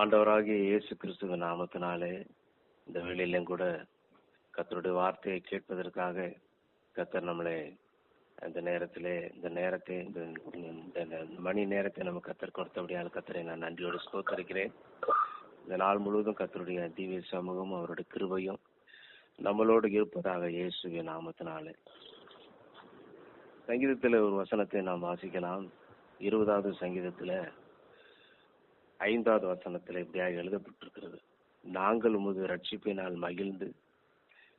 ஆண்டவராகிய இயேசு கிறிஸ்துவ நாமத்தினாலே இந்த வேளையிலும் கூட கத்தருடைய வார்த்தையை கேட்பதற்காக கத்தர் நம்மளை இந்த நேரத்திலே இந்த நேரத்தை இந்த மணி நேரத்தை நம்ம கத்தர் கொடுத்தபடியால் கத்தரை நான் நன்றியோடு ஸ்தோத்தரிக்கிறேன். இந்த நாள் முழுவதும் கத்தருடைய தீவிர சமூகம் அவருடைய கிருபையும் நம்மளோடு இருப்பதாக இயேசுவின் நாமத்தினாலே. சங்கீதத்தில் ஒரு வசனத்தை நாம் வாசிக்கலாம். இருபதாவது சங்கீதத்தில் ஐந்தாவது வசனத்தில் இப்படியாக எழுதப்பட்டிருக்கிறது. நாங்கள் உமது ரட்சிப்பினால் மகிழ்ந்து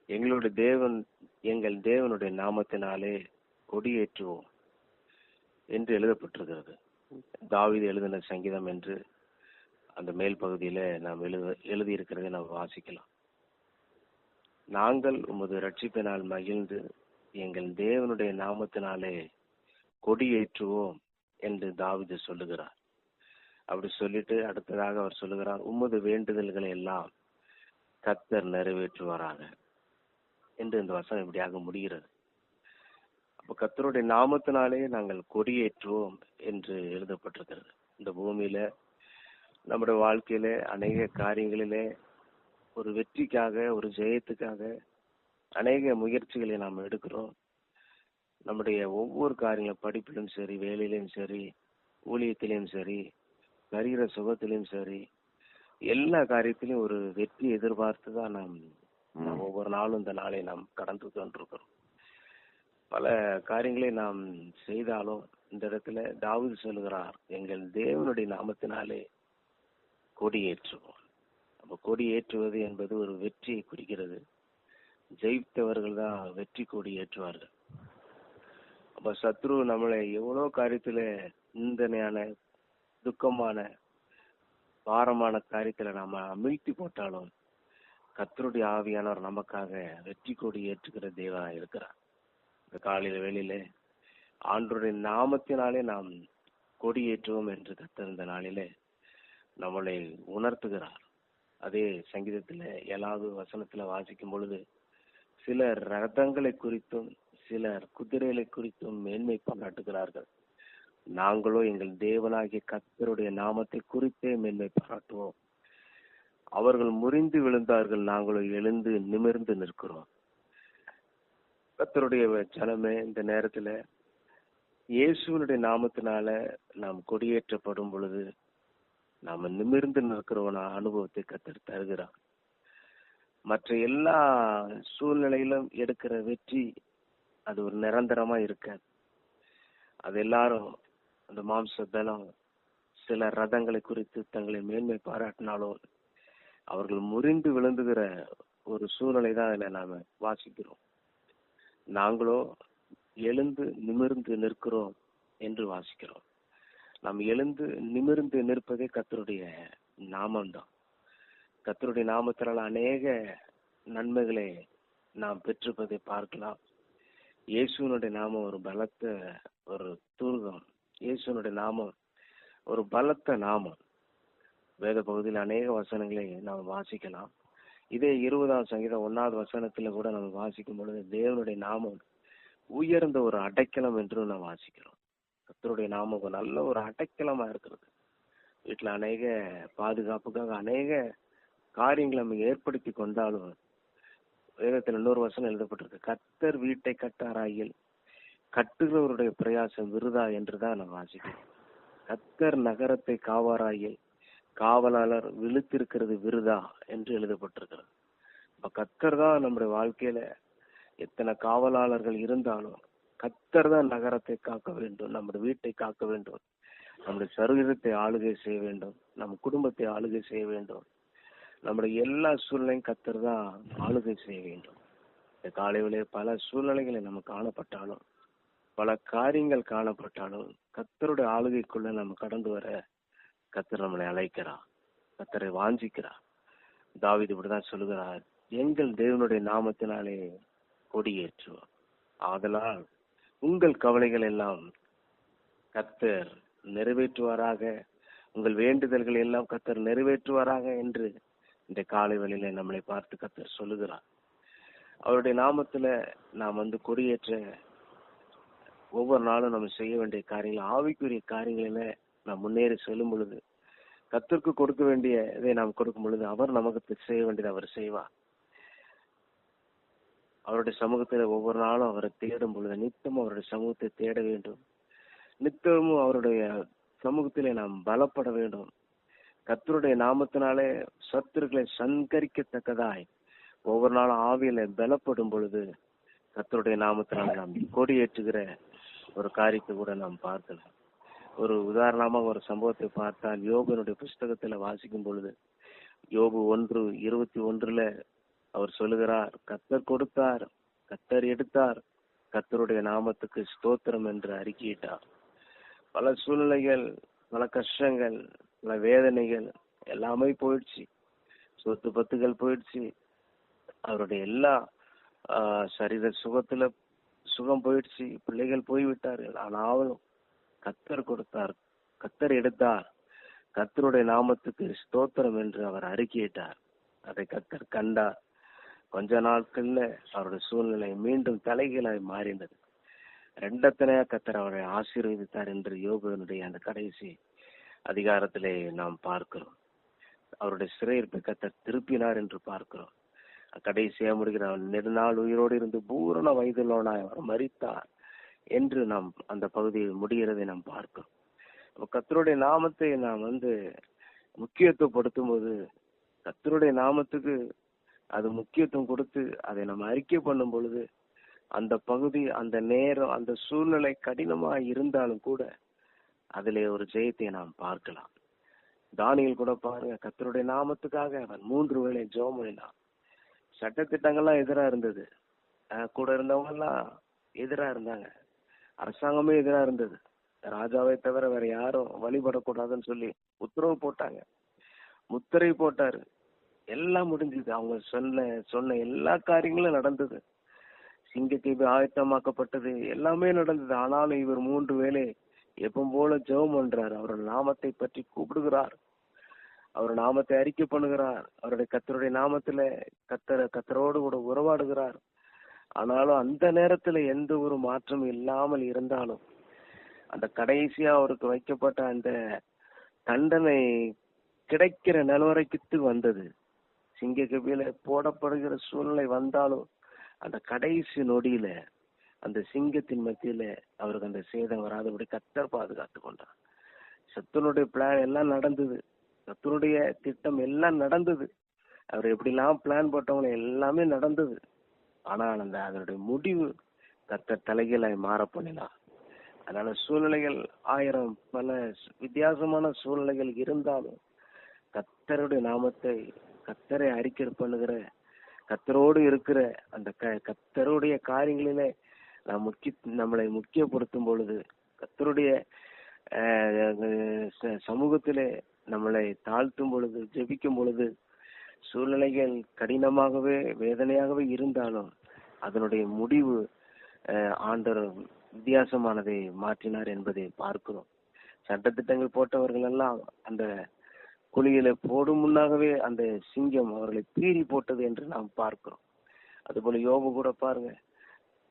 எங்களுடைய தேவன் எங்கள் தேவனுடைய நாமத்தினாலே கொடியேற்றுவோம் என்று எழுதப்பட்டிருக்கிறது. தாவீது எழுதின சங்கீதம் என்று அந்த மேல் பகுதியில நாம் எழுத எழுதியிருக்கிறதை நாம் வாசிக்கலாம். நாங்கள் உமது ரட்சிப்பினால் மகிழ்ந்து எங்கள் தேவனுடைய நாமத்தினாலே கொடியேற்றுவோம் என்று தாவிது சொல்லுகிறார். அப்படி சொல்லிட்டு அடுத்ததாக அவர் சொல்லுகிறார் உமது வேண்டுதல்களை எல்லாம் கத்தர் நிறைவேற்றுவாராக. என்று இந்த வசனம் இப்படியாக முடிகிறது. அப்ப கத்தருடைய நாமத்தினாலே நாங்கள் கொடியேற்றுவோம் என்று எழுதப்பட்டிருக்கிறது. இந்த பூமியில நம்முடைய வாழ்க்கையில அநேக காரியங்களிலே ஒரு வெற்றிக்காக ஒரு ஜெயத்துக்காக அநேக முயற்சிகளை நாம் எடுக்கிறோம். நம்முடைய ஒவ்வொரு காரியங்களும் படிப்பிலும் சரி வேலையிலும் சரி ஊழியத்திலையும் சரி சரீர சுகத்திலையும் சரி எல்லா காரியத்திலும் ஒரு வெற்றி எதிர்பார்த்து தான் நாம் நாம் ஒவ்வொரு நாளும் இந்த நாளை நாம் கடந்து கொண்டிருக்கிறோம் பல காரியங்களை நாம் செய்தாலும் இந்த இடத்துல தாவூது சொல்லுகிறார் எங்கள் தேவனுடைய நாமத்தினாலே கொடியேற்றுவோம் அப்ப கொடி ஏற்றுவது என்பது ஒரு வெற்றியை குறிக்கிறது. ஜெயித்தவர்கள் தான் வெற்றி கொடி ஏற்றுவார்கள். அப்ப சத்ரு நம்மளை எவ்வளவு காரியத்துல நிந்தனையான துக்கமான பாரமான காரியத்துல நாம அமிழ்த்தி போட்டாலும் கத்தருடைய ஆவியானவர் நமக்காக வெற்றி கொடி ஏற்றுகிற தேவனா இருக்கிறார். இந்த காலையில வெளியில ஆண்டருடைய நாமத்தினாலே நாம் கொடியேற்றுவோம் என்று கத்திருந்த நாளிலே நம்மளை உணர்த்துகிறார். அதே சங்கீதத்துல ஏழாவது வசனத்துல வாசிக்கும் பொழுது சிலர் ரதங்களை குறித்தும் சிலர் குதிரைகளை குறித்தும் மேன்மை பாராட்டுகிறார்கள். நாங்களோ எங்கள் தேவனாகிய கத்தருடைய நாமத்தை குறித்தே மேன்மை பாராட்டுவோம். அவர்கள் முறிந்து விழுந்தார்கள் நாங்களோ எழுந்து நிமிர்ந்து நிற்கிறோம். கத்தருடைய ஜனமே இந்த நேரத்துல இயேசுவனுடைய நாமத்தினால நாம் கொடியேற்றப்படும் பொழுது நாம நிமிர்ந்து நிற்கிறவன அனுபவத்தை கத்தர் தருகிறார். மற்ற எல்லா சூழ்நிலையிலும் எடுக்கிற வெற்றி அது ஒரு நிரந்தரமா இருக்காது. அது எல்லாரும் அந்த மாம்ச பலம் சில ரதங்களை குறித்து தங்களை மேன்மை பாராட்டினாலும் அவர்கள் முறிந்து விழுந்துகிற ஒரு சூழ்நிலை தான் அதில் நாம வாசிக்கிறோம். நாங்களோ எழுந்து நிமிர்ந்து நிற்கிறோம் என்று வாசிக்கிறோம். நாம் எழுந்து நிமிர்ந்து நிற்பதே கத்தருடைய நாமம்தான். கத்தருடைய நாமத்தினால் அநேக நன்மைகளை நாம் பெற்றிருப்பதை பார்க்கலாம். இயேசுனுடைய நாமம் ஒரு பலத்த ஒரு தூர்கம் இயேசுனுடைய நாமம் ஒரு பலத்த நாமம். வேத பகுதியில் அநேக வசனங்களை நாம் வாசிக்கலாம். இதே இருபதாம் சங்கீதம் ஒன்னாவது வசனத்துல கூட நம்ம வாசிக்கும் பொழுது தேவனுடைய நாமம் உயர்ந்த ஒரு அடைக்கலம் என்று நாம் வாசிக்கிறோம். கத்தருடைய நாமம் நல்ல ஒரு அடைக்கலமா இருக்கிறது. வீட்டுல அநேக பாதுகாப்புக்காக அநேக காரியங்களை நம்ம ஏற்படுத்தி கொண்டாலும் வேதத்தில் இன்னொரு வசனம் எழுதப்பட்டிருக்கு. கத்தர் வீட்டை கட்டாராயில் கட்டுகிறவருடைய பிரயாசம் விருதா என்றுதான் நம்ம வாசிக்கிறோம் கத்தர் நகரத்தை காவாராயில் காவலாளர் விழுத்திருக்கிறது விருதா என்று எழுதப்பட்டிருக்கிறது. இப்ப கத்தர் தான் நம்முடைய வாழ்க்கையில எத்தனை காவலாளர்கள் இருந்தாலும் கத்தர் தான் நகரத்தை காக்க வேண்டும் நம்முடைய வீட்டை காக்க வேண்டும் நம்முடைய சரீரத்தை ஆளுகை செய்ய வேண்டும் நம் குடும்பத்தை ஆளுகை செய்ய வேண்டும். நம்முடைய எல்லா சூழ்நிலையும் கத்தர் தான் ஆளுகை செய்ய வேண்டும். இந்த காலையிலே பல சூழ்நிலைகளை நம்ம காணப்பட்டாலும் பல காரியங்கள் காணப்பட்டாலும் கத்தருடைய ஆளுகைக்குள்ள நம்ம கடந்து வர கத்தர் நம்மளை அழைக்கிறார். கத்தரை வாஞ்சிக்கிறார். தாவிது இப்படிதான் சொல்லுகிறார். எங்கள் தேவனுடைய நாமத்தினாலே கொடியேற்றுவோம். ஆதலால் உங்கள் கவலைகள் எல்லாம் கத்தர் நிறைவேற்றுவாராக. உங்கள் வேண்டுதல்கள் எல்லாம் கத்தர் நிறைவேற்றுவாராக என்று இந்த காலை வழியில நம்மளை பார்த்து கத்தர் சொல்லுகிறார். அவருடைய நாமத்துல நாம் வந்து கொடியேற்ற ஒவ்வொரு நாளும் நம்ம செய்ய வேண்டிய காரியங்கள் ஆவிக்குரிய காரியங்களில நாம் முன்னேறி செல்லும் பொழுது கத்திற்கு கொடுக்க வேண்டிய இதை நாம் கொடுக்கும் பொழுது அவர் நமக்கு செய்ய வேண்டியதை அவர் செய்வார். அவருடைய சமூகத்தில் ஒவ்வொரு நாளும் அவரை தேடும் பொழுது நித்தமும் அவருடைய சமூகத்தை தேட வேண்டும். நித்தமும் அவருடைய சமூகத்திலே நாம் பலப்பட வேண்டும். கத்தருடைய நாமத்தினாலே சத்துருக்களை சங்கரிக்கத்தக்கதாய் ஒவ்வொரு நாளும் ஆவியில பலப்படும் பொழுது கத்தருடைய நாமத்தினால நாம் கொடியேற்றுகிற ஒரு காரியத்தை கூட நாம் பார்க்கலாம் ஒரு உதாரணமாக ஒரு சம்பவத்தை பார்த்தால் யோகனுடைய புஸ்தகத்துல வாசிக்கும் பொழுது யோபு ஒன்று இருபத்தி ஒன்றுல அவர் சொல்லுகிறார் கத்தர் கொடுத்தார் கத்தர் எடுத்தார் கத்தருடைய நாமத்துக்கு ஸ்தோத்திரம் என்று அறிக்கையிட்டார். பல சூழ்நிலைகள் பல கஷ்டங்கள் பல வேதனைகள் எல்லாமே போயிடுச்சு. சொத்து பத்துகள் போயிடுச்சு. அவருடைய எல்லா சரீர சுகத்துல சுகம் போயிடுச்சு பிள்ளைகள் போய்விட்டார்கள். ஆனாலும் கத்தர் கொடுத்தார் கத்தர் எடுத்தார். கத்தருடைய நாமத்துக்கு ஸ்தோத்திரம் என்று அவர் அறிக்கையிட்டார். அதை கத்தர் கண்டார். கொஞ்ச நாட்கள்ல அவருடைய சூழ்நிலை மீண்டும் தலைகீழாய் மாறினது. ரெண்டத்தனையா கத்தர் அவரை ஆசீர்வதித்தார் என்று யோகனுடைய அந்த கடைசி அதிகாரத்திலே நாம் பார்க்கிறோம். அவருடைய சிறையிருப்பை கத்தர் திருப்பினார் என்று பார்க்கிறோம். கடைசியா முடிக்கிறான். நெடுநாள் உயிரோடு இருந்து பூரண வயதுள்ளவனாய் அவர் மரித்தார் என்று நாம் அந்த பகுதியில் முடிகிறதை நாம் பார்க்கிறோம் கத்தருடைய நாமத்தை நாம் வந்து முக்கியத்துவப்படுத்தும் போது கத்தருடைய நாமத்துக்கு அது முக்கியத்துவம் கொடுத்து அதை நம்ம அறிக்கை பண்ணும் பொழுது அந்த பகுதி அந்த நேரம் அந்த சூழ்நிலை கடினமா இருந்தாலும் கூட அதிலே ஒரு ஜெயத்தை நாம் பார்க்கலாம். தானியில் கூட பாருங்க கத்தருடைய நாமத்துக்காக அவன் மூன்று வேளை ஜெபம் பண்ணினான். சட்டத்திட்டங்கள்லாம் எதிராக இருந்தது. கூட இருந்தவங்க எதிராக இருந்தாங்க. அரசாங்கமே எதிராக இருந்தது. ராஜாவை தவிர வேற யாரும் வழிபடக்கூடாதுன்னு சொல்லி உத்தரவு போட்டாங்க. முத்திரை போட்டாரு. எல்லாம் முடிஞ்சது. அவங்க சொன்ன சொன்ன எல்லா காரியங்களும் நடந்தது. சிங்கத்தீவு ஆயத்தமாக்கப்பட்டது. எல்லாமே நடந்தது. ஆனாலும் இவர் மூன்று வேளை எப்பவும் போல ஜெபம் பண்றாரு. அவர் நாமத்தை பற்றி கூப்பிடுகிறார். அவர் நாமத்தை அறிக்கை பண்ணுகிறார். அவருடைய கத்தருடைய நாமத்துல கத்தர கத்தரோடு கூட உறவாடுகிறார். ஆனாலும் அந்த நேரத்துல எந்த ஒரு மாற்றமும் இல்லாமல் இருந்தாலும் அந்த கடைசியா அவருக்கு வைக்கப்பட்ட அந்த தண்டனை கிடைக்கிற நிலவரைக்கு வந்தது. சிங்க கபியில போடப்படுகிற சூழ்நிலை வந்தாலும் அந்த கடைசி நொடியில அந்த சிங்கத்தின் மத்தியில அவருக்கு அந்த சேதம் வராதபடி கத்தர் பாதுகாத்து கொண்டார். சத்துனுடைய பிளான் எல்லாம் நடந்தது. கத்தருடைய திட்டம் எல்லாம் நடந்தது. அவர் எப்படிலாம் பிளான் போட்டவங்க எல்லாமே நடந்தது. ஆனால் அந்த அதனுடைய முடிவு கத்தர் தலைகளாய் மாற பண்ணினார் அதனால சூழ்நிலைகள் ஆயிரம் பல வித்தியாசமான சூழ்நிலைகள் இருந்தாலும் கத்தருடைய நாமத்தை கத்தரை அறிக்கை பண்ணுகிற கத்தரோடு இருக்கிற அந்த க கத்தருடைய காரியங்களிலே நாம் முக்கிய நம்மளை முக்கியப்படுத்தும் பொழுது கத்தருடைய ச- சமூகத்திலே நம்மளை தாழ்த்தும் பொழுது ஜெபிக்கும் பொழுது சூழ்நிலைகள் கடினமாகவே வேதனையாகவே இருந்தாலும் அதனுடைய முடிவு ஆண்டவர் வித்தியாசமானதை மாற்றினார் என்பதை பார்க்கிறோம். சட்டத்திட்டங்கள் போட்டவர்கள் எல்லாம் அந்த குழியில போடும் முன்னாகவே அந்த சிங்கம் அவர்களை பீறி போட்டது என்று நாம் பார்க்கிறோம். அதுபோல யோபு கூட பாருங்க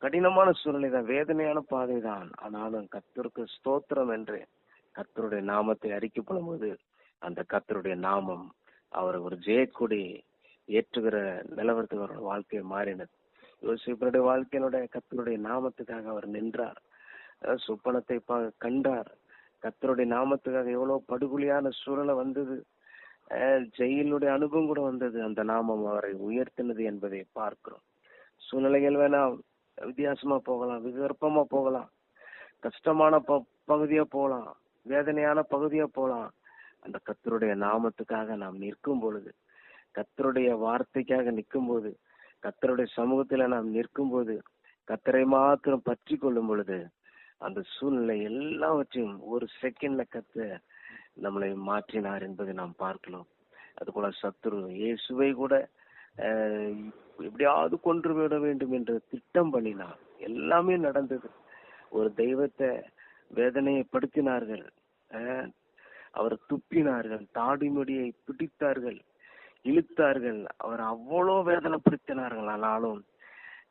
கடினமான சூழ்நிலை தான் வேதனையான பாதை தான் ஆனாலும் கத்தருக்கு ஸ்தோத்திரம் என்று கத்தருடைய நாமத்தை அறிக்கை பண்ணும்போது அந்த கத்தருடைய நாமம் அவர் ஒரு ஜெயக்கொடி ஏற்றுகிற நிலவரத்துக்கு அவரோட வாழ்க்கையை மாறினது. யோசிப்பனுடைய வாழ்க்கையினுடைய கத்தருடைய நாமத்துக்காக அவர் நின்றார். அஹ் சொப்பனத்தை பா- கண்டார். கத்தருடைய நாமத்துக்காக எவ்வளவு படுகொலியான சூழலை வந்தது. ஜெயிலுடைய அனுபவம் கூட வந்தது. அந்த நாமம் அவரை உயர்த்தினது என்பதை பார்க்கிறோம். சூழ்நிலைகள் வேணா வித்தியாசமா போகலாம். விகற்பமா போகலாம். கஷ்டமான ப பகுதியா போகலாம். வேதனையான பகுதியா போகலாம். அந்த கத்தருடைய நாமத்துக்காக நாம் நிற்கும் பொழுது கத்தருடைய வார்த்தைக்காக நிற்கும் போது கத்தருடைய சமூகத்துல நாம் நிற்கும் போது கத்தரை மாத்திரம் பற்றி கொள்ளும் பொழுது அந்த சூழ்நிலை எல்லாவற்றையும் ஒரு செகண்ட்ல கத்த நம்மளை மாற்றினார் என்பதை நாம் பார்க்கலாம் அதுபோல சத்துரு இயேசுவை கூட எப்படியாவது கொன்று விட வேண்டும் என்று திட்டம் பண்ணினார். எல்லாமே நடந்தது. ஒரு தெய்வத்தை வேதனையை படுத்தினார்கள். அவர் துப்பினார்கள் தாடிமுடியை பிடித்தார்கள் இழுத்தார்கள். அவர் அவ்வளோ வேதனைப்படுத்தினார்கள். ஆனாலும்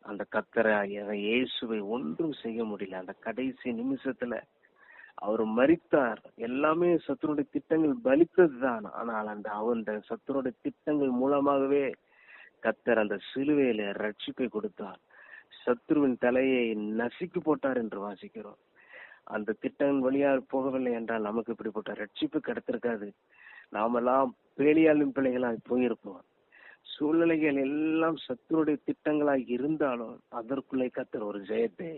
அந்த கத்தரை இயேசுவை ஒன்றும் செய்ய முடியல. அந்த கடைசி நிமிஷத்துல அவர் மறித்தார் எல்லாமே சத்துருடைய திட்டங்கள் பலித்தது தான் ஆனால் அந்த அவருடைய சத்துருடைய திட்டங்கள் மூலமாகவே கத்தர் அந்த சிலுவையில ரட்சிப்பை கொடுத்தார். சத்ருவின் தலையை நசுக்கி போட்டார் என்று வாசிக்கிறோம். அந்த திட்டம் வழியா போகவில்லை என்றால் நமக்கு இப்படிப்பட்ட ரட்சிப்பு கிடைத்திருக்காது. நாமெல்லாம் பேலியாளின் பிள்ளைகளாய் போயிருப்போம். சூழ்நிலைகள் எல்லாம் சத்துருடைய திட்டங்களாய் இருந்தாலும் அதற்குள்ளே கத்தர் ஒரு ஜெயத்தை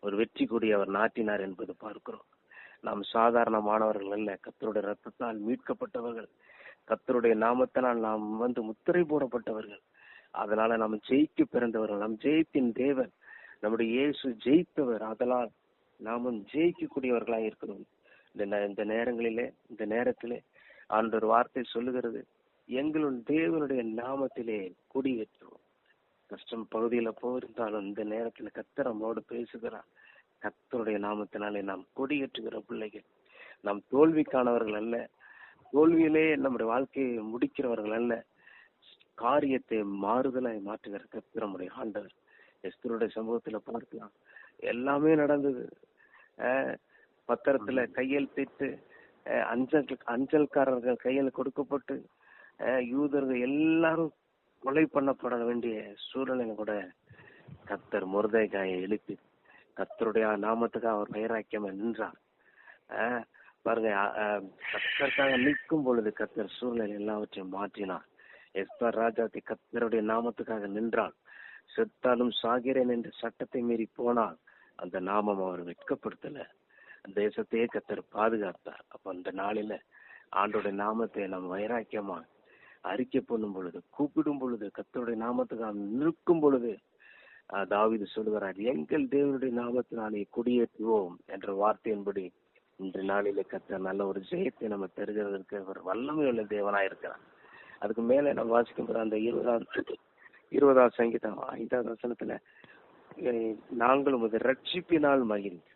ஒரு வெற்றி கொடி அவர் நாட்டினார் என்பது பார்க்கிறோம். நாம் சாதாரணமானவர்கள் அல்ல. கத்தருடைய ரத்தத்தால் மீட்கப்பட்டவர்கள். கத்தருடைய நாமத்தினால் நாம் வந்து முத்திரை போடப்பட்டவர்கள். அதனால நாம் ஜெயிக்க பிறந்தவர்கள். நம் ஜெயத்தின் தேவன் நம்முடைய இயேசு ஜெயித்தவர். அதனால் நாமும் ஜெயிக்கக்கூடியவர்களாக இருக்கிறோம் இந்த இந்த நேரங்களிலே இந்த நேரத்திலே ஆண்டவர் வார்த்தை சொல்லுகிறது எங்களுடைய தேவனுடைய நாமத்திலே குடியேற்றுவோம் கஷ்டம் பகுதியில போயிருந்தாலும் இந்த நேரத்துல கத்தர் நம்மோடு பேசுகிறார். கத்தருடைய நாமத்தினாலே நாம் கொடியேற்றுகிற பிள்ளைகள். நாம் தோல்விக்கானவர்கள் அல்ல. தோல்வியிலே நம்முடைய வாழ்க்கையை முடிக்கிறவர்கள் அல்ல. காரியத்தை மாறுதலாய் மாற்றுகிற கத்திரமுடைய ஆண்டவர். எஸ்தருடைய சமூகத்துல பார்க்கலாம். எல்லாமே நடந்தது. பத்திரத்துல கையெழுத்திட்டு அஞ்சல் அஞ்சல்காரர்கள் கையில் கொடுக்கப்பட்டு யூதர்கள் எல்லாரும் கொலை பண்ணப்பட வேண்டிய சூழ்நிலை கூட கத்தர் முருதைகாயை எழுப்பி கத்தருடைய நாமத்துக்காக அவர் வைராக்கியமா நின்றார். பாருங்க அஹ் கத்தருக்காக நிற்கும் பொழுது கத்தர் சூழ்நிலை எல்லாவற்றையும் மாற்றினார். எஸ்பர் ராஜாத்தி கத்தருடைய நாமத்துக்காக நின்றான் செத்தாலும் சாகிறேன் என்ற சட்டத்தை மீறி போனால் அந்த நாமம் அவர் வெட்கப்படுத்தல. தேசத்தையே கத்தர் பாதுகாத்தார். அப்ப அந்த நாளில ஆண்டோட நாமத்தை நாம் வைராக்கியமா அறிக்கை பண்ணும் பொழுது கூப்பிடும் பொழுது கத்தருடைய நாமத்துக்காக நிற்கும் பொழுது தாவிது சொல்கிறார் எங்கள் தேவனுடைய நாமத்தினாலே குடியேற்றுவோம் என்ற வார்த்தையின்படி இன்று நாளில கத்த நல்ல ஒரு ஜெயத்தை நம்ம தருகிறதற்கு அவர் வல்லமை உள்ள தேவனாயிருக்கிறார். அதுக்கு மேல நம்ம வாசிக்கும் அந்த இருபதாம் இருபதாவது சங்கீதம் ஐந்தாவது வசனத்துல நாங்களும் நாங்கள் உமது ரட்சிப்பினால் மகிழ்ந்து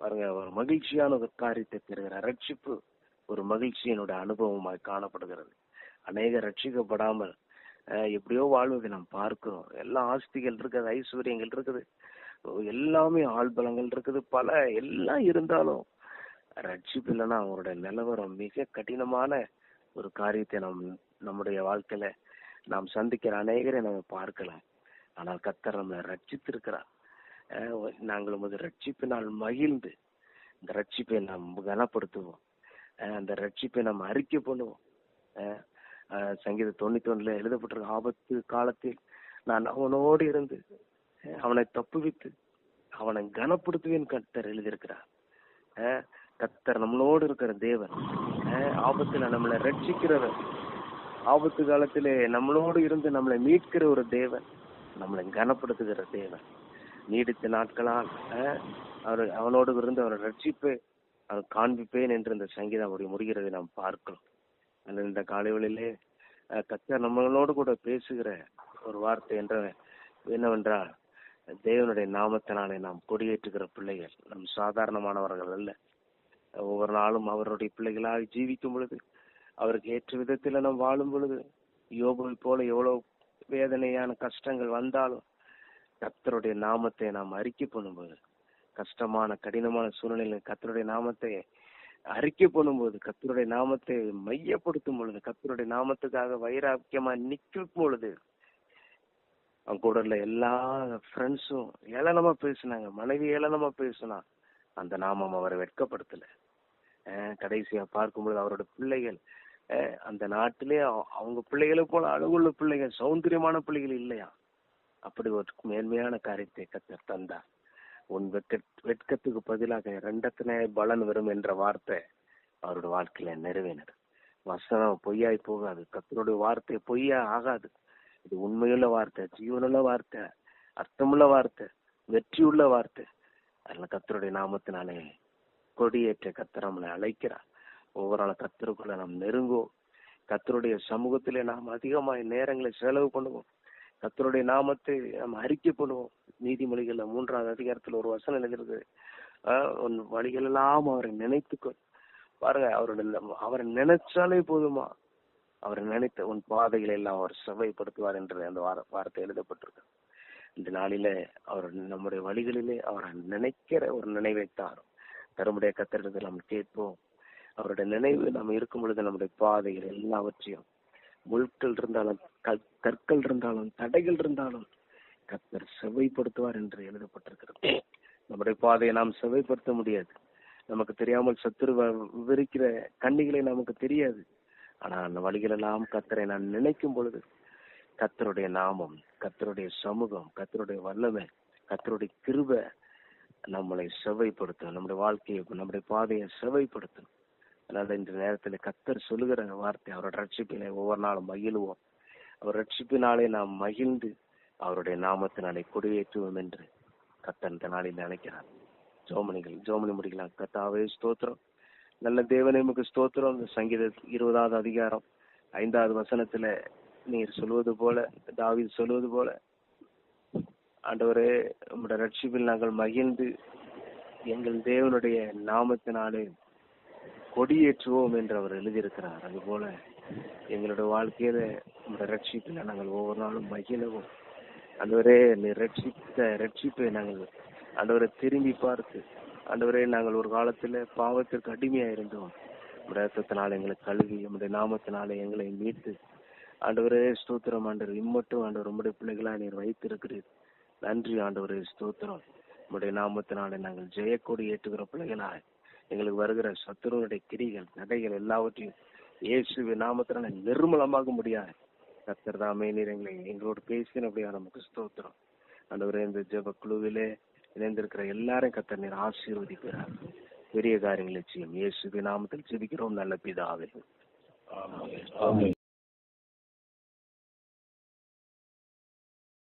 பாருங்க ஒரு மகிழ்ச்சியான ஒரு காரியத்தை தருகிறார். ரட்சிப்பு ஒரு மகிழ்ச்சியினோட அனுபவமாய் காணப்படுகிறது. அநேக ரட்சிக்கப்படாமல் எப்படியோ வாழ்வதை நாம் பார்க்கிறோம். எல்லா ஆஸ்திகள் இருக்குது ஐஸ்வர்யங்கள் இருக்குது எல்லாமே ஆள்பலங்கள் இருக்குது பல எல்லாம் இருந்தாலும் ரட்சிப்பு இல்லைன்னா அவருடைய நிலவரம் மிக கடினமான ஒரு காரியத்தை நம் நம்முடைய வாழ்க்கையில நாம் சந்திக்கிற அநேகரை நம்ம பார்க்கலாம். ஆனால் கத்தர் நம்மளை ரட்சித்திருக்கிறார். நாங்கள் உமது ரட்சிப்பினால் மகிழ்ந்து இந்த ரட்சிப்பை நாம் கனப்படுத்துவோம். அந்த ரட்சிப்பை நாம் அறிக்கை பண்ணுவோம். சங்கீத தொண்ணூத்தி ஒண்ணுல எழுதப்பட்டிருக்க ஆபத்து காலத்தில் நான் அவனோடு இருந்து அவனை தப்புவித்து அவனை கனப்படுத்துவேன் கத்தர் எழுதியிருக்கிறார். கத்தர் நம்மளோடு இருக்கிற தேவன். ஆபத்துல நம்மளை ரட்சிக்கிறவர். ஆபத்து காலத்திலே நம்மளோடு இருந்து நம்மளை மீட்கிற ஒரு தேவன் நம்மளை கனப்படுத்துகிற தேவன். நீடித்த நாட்களால் அவர் அவனோடு இருந்து அவரை ரட்சிப்பை அவர் காண்பிப்பேன் என்று இந்த சங்கீதம் அப்படி முடிகிறதை நாம் பார்க்கிறோம். அந்த இந்த காலைவெளியிலே அஹ், நம்மளோடு கூட பேசுகிற ஒரு வார்த்தை என்ற என்னவென்றால் தேவனுடைய நாமத்தினாலே நாம் கொடியேற்றுகிற பிள்ளைகள். நம் சாதாரணமானவர்கள் அல்ல. ஒவ்வொரு நாளும் அவருடைய பிள்ளைகளாக ஜீவிக்கும் பொழுது அவருக்கு ஏற்ற விதத்தில் நாம் வாழும் பொழுது யோபுவை போல எவ்வளவு வேதனையான கஷ்டங்கள் வந்தாலும் கத்தருடைய நாமத்தை நாம் அறிக்கை பண்ணும்போது கஷ்டமான கடினமான சூழ்நிலையில் கத்தருடைய நாமத்தை அறிக்கை பண்ணும்போது கத்தருடைய நாமத்தை மையப்படுத்தும் பொழுது கத்தருடைய நாமத்துக்காக வைராக்கியமா நிற்கும் பொழுது அவங்க கூட உள்ள எல்லா ஃப்ரெண்ட்ஸும் ஏளனமா பேசினாங்க மனைவி ஏளனமா பேசினா அந்த நாமம் அவரை வெட்கப்படுத்தல. அஹ் கடைசியா பார்க்கும்பொழுது அவரோட பிள்ளைகள் அந்த நாட்டிலே அவ- அவங்க பிள்ளைகளை போல அழகுள்ள பிள்ளைகள் சௌந்தரியமான பிள்ளைகள் இல்லையா? அப்படி ஒரு மேன்மையான காரியத்தை கத்தர் தந்தார். உன் வெட்க வெட்கத்துக்கு பதிலாக ரெண்டத்தினே பலன் வரும் என்ற வார்த்தை அவரோட வாழ்க்கையில நிறைவேறது வசனம் பொய்யாய் போகாது. கத்தருடைய வார்த்தை பொய்யா ஆகாது. இது உண்மையுள்ள வார்த்தை ஜீவனுள்ள வார்த்தை அர்த்தமுள்ள வார்த்தை வெற்றியுள்ள வார்த்தை. அதனால கத்தருடைய நாமத்தினாலே கொடியேற்ற கத்தர் நம்மளை அழைக்கிறார். ஒவ்வொரு நாள் கத்தருக்குள்ள நாம் நெருங்குவோம். கத்தருடைய சமூகத்திலே நாம் அதிகமாய் நேரங்களை செலவு பண்ணுவோம். கத்தருடைய நாமத்தை நாம் அறிக்கை பண்ணுவோம். நீதிமொழிகள்ல மூன்றாவது அதிகாரத்துல ஒரு வசனம் எழுதிருக்கு உன் வழிகள் எல்லாம் அவரை நினைத்துக்கொள். பாருங்க அவருடைய அவரை நினைச்சாலே போதுமா? அவரை நினைத்த உன் பாதைகளை எல்லாம் அவர் செவைப்படுத்துவார் என்று அந்த வார- வார்த்தை எழுதப்பட்டிருக்கு. இந்த நாளில அவர் நம்முடைய வழிகளிலே அவரை நினைக்கிற ஒரு நினைவை தாரும் தருமுடைய கத்தரிடத்தில் நாம் கேட்போம். அவருடைய நினைவு நம்ம இருக்கும் பொழுது நம்முடைய பாதைகள் எல்லாவற்றையும் முழுக்கள் இருந்தாலும் கற்கள் இருந்தாலும் தடைகள் இருந்தாலும் கத்தர் செவ்வைப்படுத்துவார் என்று எழுதப்பட்டிருக்கிறது. நம்முடைய பாதையை நாம் செவ்வைப்படுத்த முடியாது. நமக்கு தெரியாமல் சத்துரு விவரிக்கிற கண்ணிகளை நமக்கு தெரியாது. ஆனா அந்த வழிகளெல்லாம் கத்தரை நான் நினைக்கும் பொழுது கத்தருடைய நாமம் கத்தருடைய சமூகம் கத்தருடைய வல்லமை கத்தருடைய கிருப நம்மளை செவ்வைப்படுத்தும். நம்முடைய வாழ்க்கையை நம்முடைய பாதையை செவ்வைப்படுத்தும். அதனால இந்த நேரத்தில் கத்தர் சொல்லுகிற வார்த்தை அவரோட ரட்சிப்பினை ஒவ்வொரு நாளும் மகிழ்வோம். அவர் ரட்சிப்பினாலே நாம் மகிழ்ந்து அவருடைய நாமத்தினாலே கொடியேற்றுவோம் என்று கத்தன் இந்த நாளில் நினைக்கிறார். ஜோமணிகள் ஜோமணி முடிக்கலாம். கத்தாவே ஸ்தோத்திரம். நல்ல தேவனே உமக்கு ஸ்தோத்திரம். இந்த சங்கீத இருபதாவது அதிகாரம் ஐந்தாவது வசனத்துல நீர் சொல்வது போல தாவீது சொல்வது போல ஆண்டவரே உங்களோட ரட்சிப்பில் நாங்கள் மகிழ்ந்து எங்கள் தேவனுடைய நாமத்தினாலே கொடியேற்றுவோம் என்று அவர் எழுதியிருக்கிறார். அதுபோல எங்களுடைய வாழ்க்கையில உம்முடைய ரட்சிப்பில் நாங்கள் ஒவ்வொரு நாளும் மகிழவும். அந்தவரே நீ ரட்சித்த ரட்சிப்பை நாங்கள் அந்தவரை திரும்பி பார்த்து அந்தவரே நாங்கள் ஒரு காலத்துல பாவத்திற்கு அடிமையா இருந்தோம் உம்முடைய ரத்தத்தினால எங்களை கழுவி நம்முடைய நாமத்தினால எங்களை மீட்டு. ஆண்டவரே ஸ்தோத்திரம் ஆண்டவர் இம்மட்டும் ஆண்டவர் உம்முடைய பிள்ளைகளா நீர் வைத்திருக்கிறீர். நன்றி ஆண்டவரே ஸ்தோத்திரம். உம்முடைய நாமத்தினால நாங்கள் ஜெயக்கொடி ஏற்றுகிற பிள்ளைகளாய். எங்களுக்கு வருகிற சத்துருவனுடைய கிரிகள் நகைகள் எல்லாவற்றையும் இயேசுவின் நாமத்தினால நிர்மலமாக முடியாது. கர்த்தர் தாமே நீர் எங்களை எங்களோடு பேசினபடியா நமக்கு ஸ்தோத்திரம். அந்த இந்த ஜெப குழுவிலே இணைந்திருக்கிற எல்லாரும் கத்தர் நீர் ஆசீர்வதிக்கிறார் பெரிய காரியங்களை செய்யும். இயேசுவின் நாமத்தில் ஜெபிக்கிறோம். நல்ல பிதாவே.